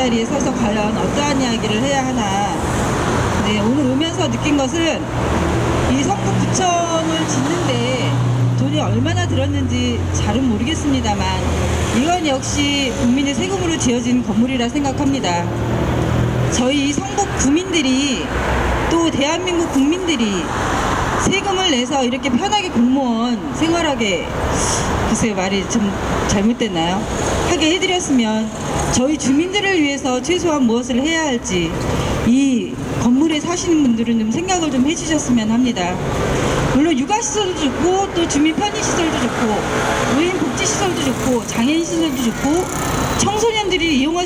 자리에 서서 과연 어떠한 이야기를 해야 하나. 네, 오늘 오면서 느낀 것은 이 성북구청을 짓는데 돈이 얼마나 들었는지 잘은 모르겠습니다만 이건 역시 국민의 세금으로 지어진 건물이라 생각합니다. 저희 성북 구민들이 또 대한민국 국민들이 세금을 내서 이렇게 편하게 공무원 생활하게 글쎄요 말이 좀 잘못됐나요? 하게 해드렸으면 저희 주민들을 위해서 최소한 무엇을 해야 할지 이 건물에 사시는 분들은 좀 생각을 좀 해주셨으면 합니다. 물론 육아시설도 좋고 또 주민 편의시설도 좋고 노인 복지시설도 좋고 장애인 시설도 좋고 이용할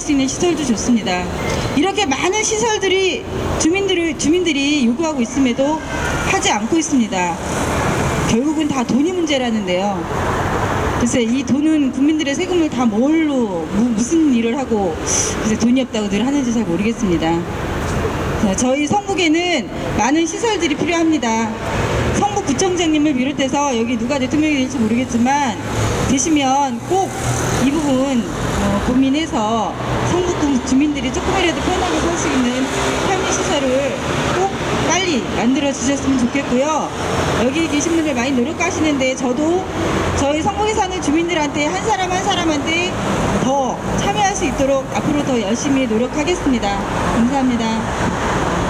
수 있는 시설도 좋습니다. 이렇게 많은 시설들이 주민들을 주민들이 요구하고 있음에도 하지 않고 있습니다. 결국은 다 돈이 문제라는데요. 글쎄 이 돈은 국민들의 세금을 다 뭘로 무, 무슨 일을 하고 글쎄 돈이 없다고 늘 하는지 잘 모르겠습니다. 자, 저희 성북에는 많은 시설들이 필요합니다. 성북 구청장님을 비롯해서 여기 누가 대통령이 될지 모르겠지만 되시면 꼭 이 부분 어, 고민해서 성북 주민들이 조금이라도 편하게 살 수 있는 편의시설을 꼭 빨리 만들어 주셨으면 좋겠고요. 여기 계신 분들 많이 노력하시는데 저도 저희 성북에 사는 주민들한테 한 사람 한 사람한테 더 참여할 수 있도록 앞으로 더 열심히 노력하겠습니다. 감사합니다.